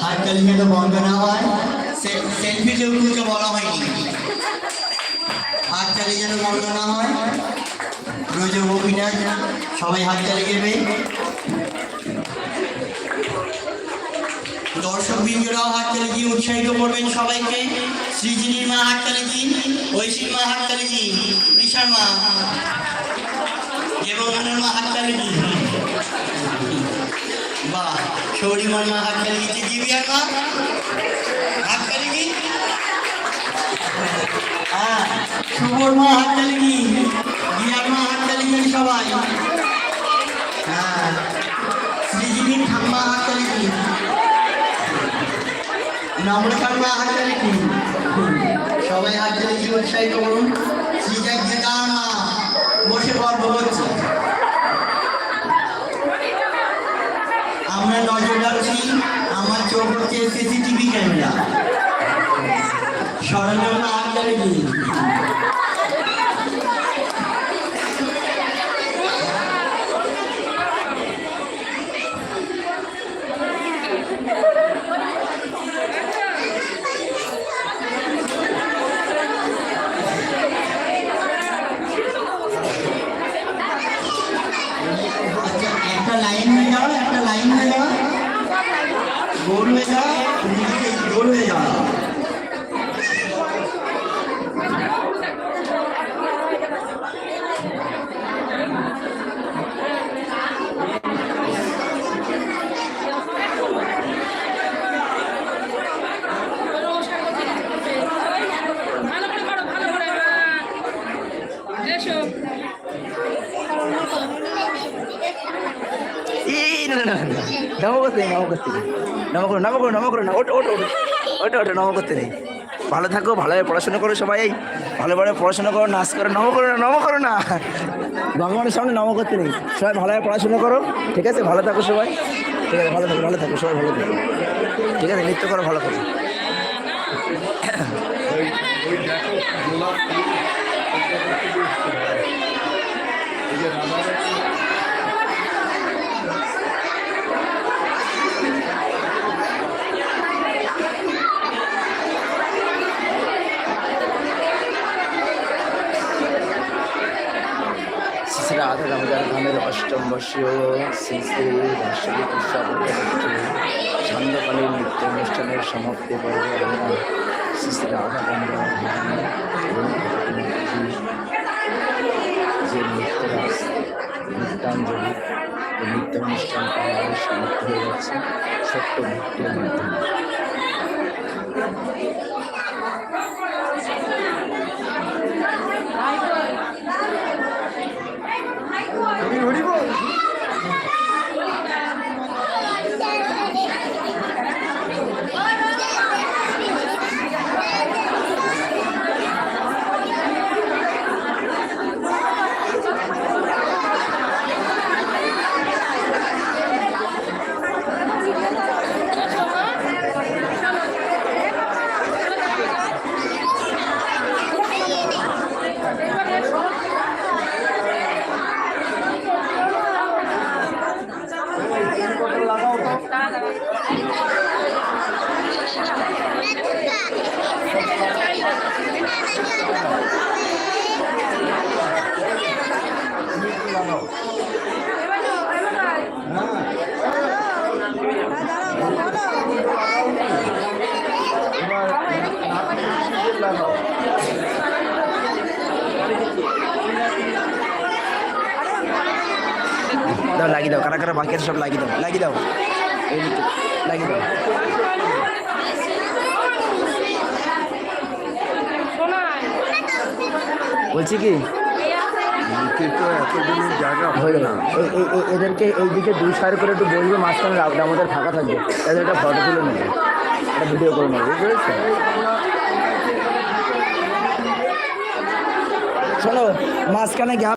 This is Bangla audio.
হাত চালিয়ে তো বন্ধ না হয়। সেলফি কিছু বলা হয়নি হাত চালিয়ে যেন বন্ধ না হয়। রোজ অভিনয়, সবাই হাত চালিয়ে দেবে। দর্শক বিন্দুরাও হাত চালিয়ে দিয়ে উৎসাহিত করবেন সবাইকে। সৃজিনীর মা হাত চালিয়ে দিন ঐশীর মা হাত চালিয়ে দিন ঋষার মা এবং ওনার মা হাত চালিয়ে দিন। বাহ সৌরিমার মা হাত চালিয়ে দিচ্ছে দিবিয়ার মা হাত চালিয়ে দিন। হ্যাঁ শুভর মা হাত চালিয়ে দিন। নম্রতার মা হাত কি সবাই হাত চালিয়ে দিয়ে উৎসাহিত করুন। বসে গর্ব করছে। আমরা নজর রাখছি, আমার চোখ হচ্ছে সিসিটিভি ক্যামেরা। সরঞ্জাম হাত চালিয়ে গোল হয়ে যাও করতে নেই নমো করতে নেই করো করো করো না ওটো ওটো ওটো ওটো নমো করতে নেই ভালো থাকো ভালোভাবে পড়াশোনা করো সবাই ভালোভাবে পড়াশোনা করো নাচ করো নমো করো না নমো করো না ভগবানের সামনে নমো করতে নেই সবাই ভালোভাবে পড়াশোনা করো ঠিক আছে ভালো থাকো সবাই ঠিক আছে ভালো থাকো ভালো থাকো সবাই ভালো থাকো ঠিক আছে নৃত্য করো ভালো করো রাধা দামোদর ধামের অষ্টম বর্ষীয় নৃত্য অনুষ্ঠানের সমাপ্তি পর্বে আমরা শ্রী শ্রী রাধা ভগবতী যে নৃত্যাঞ্জলি নৃত্য অনুষ্ঠান সমাপ্ত হয়ে যাচ্ছে ছোট্ট নৃত্যের মাধ্যমে। দাও, লাগিয়ে দাও, কারা কারা বাকি সব লাগিয়ে দাও লাগিয়ে দাও। লাগিয়ে দাও। বলছি কি? এদেরকে এইদিকে দুই সার করে একটু বলবে, মাঝখানে আমাদের ফাঁকা থাকবে। এদের একটা ফটো তুলে নেবে। একটা ভিডিও করে নেবে, বুঝতে শোনো মাঝখানে